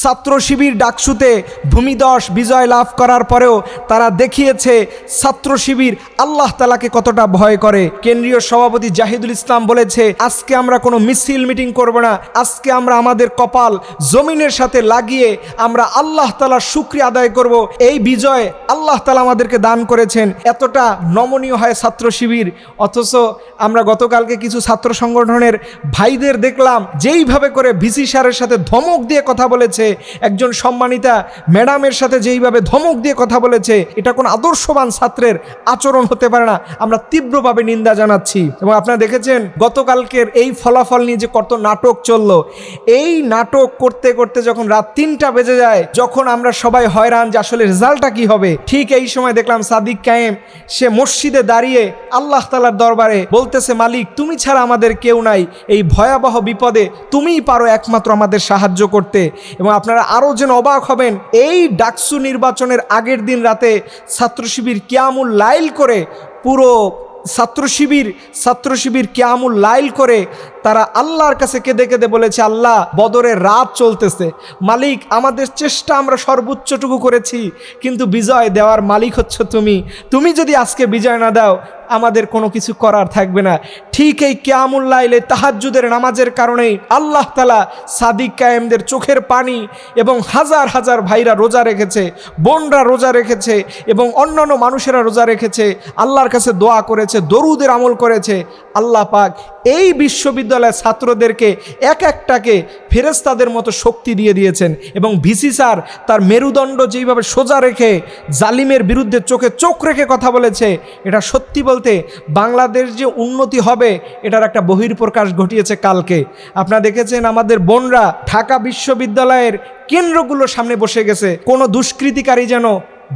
ছাত্র শিবির ডাকসুতে ভূমিদশ বিজয় লাভ করার পরেও তারা দেখিয়েছে ছাত্র শিবির আল্লাহ তালাকে কতটা ভয় করে। কেন্দ্রীয় সভাপতি জাহিদুল ইসলাম বলেছে, আজকে আমরা কোনো মিছিল মিটিং করব না। আজকে আমরা আমাদের কপাল জমিনের সাথে লাগিয়ে আমরা আল্লাহ তালার শুক্রিয়া আদায় করব। এই বিজয় আল্লাহ তালা আমাদেরকে দান করেছেন। এতটা নমনীয় হয় ছাত্র শিবির। অথচ আমরা গতকালকে কিছু ছাত্র সংগঠনের ভাইদের দেখলাম, যেইভাবে করে ভিসি স্যারের সাথে ধমক দিয়ে কথা বলেছে। একজন সম্মানিতা ম্যাডামের সাথে যেইভাবে ধমক দিয়ে কথা বলেছে, এটা কোনো আদর্শবান ছাত্রের আচরণ হতে পারে না। আমরা তীব্রভাবে নিন্দা জানাচ্ছি। এবং আপনারা দেখেছেন, গতকালকের এই ফলাফল নিয়ে যে কত নাটক চলল। এই নাটক করতে করতে যখন রাত তিনটা বেজে যায়, যখন আমরা সবাই হয়রান যে আসলে রেজাল্টটা কি হবে, ঠিক এই সময় দেখলাম সাদিক কায়েম, সে মসজিদে দাঁড়িয়ে আল্লাহ তালার দরবারে বলতেছে, মালিক, তুমি ছাড়া আমাদের কেউ নাই। এই ভয়াবহ বিপদে তুমিই পারো একমাত্র আমাদের সাহায্য করতে। এবং আপনারা আরও যেন অবাক হবেন, এই ডাকসু নির্বাচনের আগের দিন রাতে ছাত্র শিবির কিয়ামুল লাইল করে, পুরো ছাত্র শিবির ছাত্র শিবির কেয়ামুল লাইল করে তারা আল্লাহর কাছে কেঁদে কেঁদে বলেছে, আল্লাহ, বদরের রাত চলতেছে। মালিক, আমাদের চেষ্টা আমরা সর্বোচ্চটুকু করেছি, কিন্তু বিজয় দেওয়ার মালিক হচ্ছ তুমি। তুমি যদি আজকে বিজয় না দাও, আমাদের কোনো কিছু করার থাকবে না। ঠিক এই কেয়ামুল্লাইলে তাহাজ্জুদের নামাজের কারণেই আল্লাহ তালা সাদিক কায়েমদের চোখের পানি এবং হাজার হাজার ভাইরা রোজা রেখেছে, বোনরা রোজা রেখেছে এবং অন্যান্য মানুষেরা রোজা রেখেছে, আল্লাহর কাছে দোয়া করেছে, দরুদের আমল করেছে। আল্লাহ পাক এই বিশ্ববিদ্যালয়ের ছাত্রদেরকে এক একটাকে ফেরেস্তাদের মতো শক্তি দিয়ে দিয়েছেন এবং ভিসি স্যার তার মেরুদণ্ড যেইভাবে সোজা রেখে জালিমের বিরুদ্ধে চোখে চোখ রেখে কথা বলেছে, এটা সত্যি বলতে বাংলাদেশ যে উন্নতি হবে, এটার একটা বহির্প্রকাশ ঘটিয়েছে কালকে। আপনারা দেখেছেন আমাদের বোনরা ঢাকা বিশ্ববিদ্যালয়ের কেন্দ্রগুলোর সামনে বসে গেছে, কোনো দুষ্কৃতিকারী যেন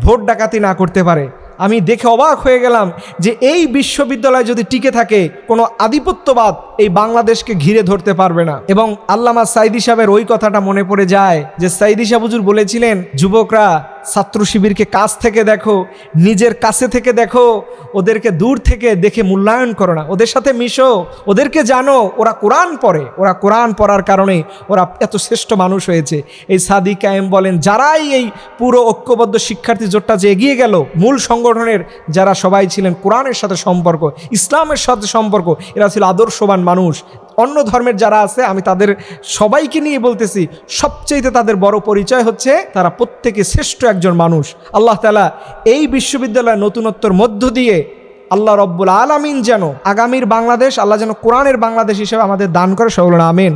ভোট ডাকাতি না করতে পারে। আমি দেখে অবাক হয়ে গেলাম যে এই বিশ্ববিদ্যালয় যদি টিকে থাকে, কোনো আধিপত্যবাদ এই বাংলাদেশকে ঘিরে ধরতে পারবে না। এবং আল্লামা সাইদি সাহেবের ওই কথাটা মনে পড়ে যায় যে সাইদি সাহুজুর বলেছিলেন, যুবকরা, ছাত্র শিবিরকে কাছ থেকে দেখো, নিজের কাছে থেকে দেখো, ওদেরকে দূর থেকে দেখে মূল্যায়ন করো না। ওদের সাথে মিশো, ওদেরকে জানো, ওরা কোরআন পড়ে। ওরা কোরআন পড়ার কারণে ওরা এত শ্রেষ্ঠ মানুষ হয়েছে। এই সাদি কায়েম বলেন, যারাই এই পুরো ঐক্যবদ্ধ শিক্ষার্থী জোটটা যে এগিয়ে গেল, মূল সংগঠনের যারা সবাই ছিলেন, কোরআনের সাথে সম্পর্ক, ইসলামের সাথে সম্পর্ক, এরা ছিল আদর্শবান মানুষ, অন্য ধর্মের যারা আছে, আমি তাদের সবাইকে নিয়ে বলতেছি সবচেয়ে তাদের বড় পরিচয় হচ্ছে তারা প্রত্যেকে শ্রেষ্ঠ একজন মানুষ। আল্লাহ তালা এই বিশ্ববিদ্যালয়ের নতুনত্বর মধ্য দিয়ে আল্লাহ রব্বুল আলামিন যেন আগামীর বাংলাদেশ, আল্লাহ যেন কোরআনের বাংলাদেশ হিসেবে আমাদের দান করে সকল আমিন।